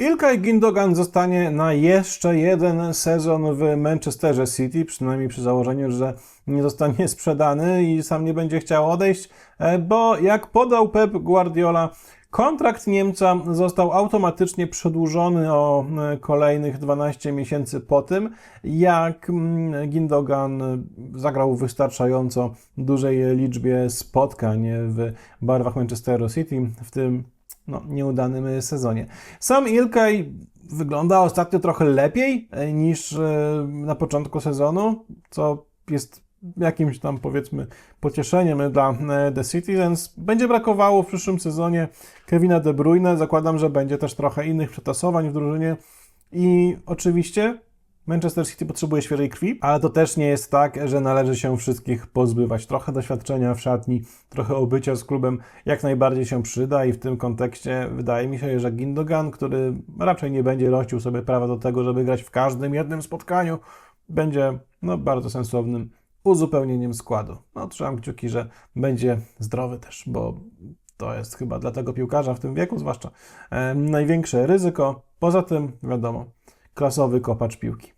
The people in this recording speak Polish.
Ilkay Gindogan zostanie na jeszcze jeden sezon w Manchesterze City, przynajmniej przy założeniu, że nie zostanie sprzedany i sam nie będzie chciał odejść, e, bo jak podał Pep Guardiola, kontrakt Niemca został automatycznie przedłużony o e, kolejnych 12 miesięcy po tym, jak mm, Gindogan zagrał w wystarczająco dużej liczbie spotkań w barwach Manchesteru City, w tym no, nieudanym sezonie. Sam Ilkay wygląda ostatnio trochę lepiej e, niż e, na początku sezonu, co jest jakimś tam powiedzmy pocieszeniem dla e, The Citizens. Będzie brakowało w przyszłym sezonie Kevina De Bruyne. Zakładam, że będzie też trochę innych przetasowań w drużynie i oczywiście Manchester City potrzebuje świeżej krwi, ale to też nie jest tak, że należy się wszystkich pozbywać. Trochę doświadczenia w szatni, trochę obycia z klubem jak najbardziej się przyda i w tym kontekście wydaje mi się, że Gindogan, który raczej nie będzie rościł sobie prawa do tego, żeby grać w każdym jednym spotkaniu, będzie no, bardzo sensownym uzupełnieniem składu. No, trzymam kciuki, że będzie zdrowy też, bo to jest chyba dla tego piłkarza w tym wieku, zwłaszcza e, największe ryzyko. Poza tym, wiadomo, klasowy kopacz piłki.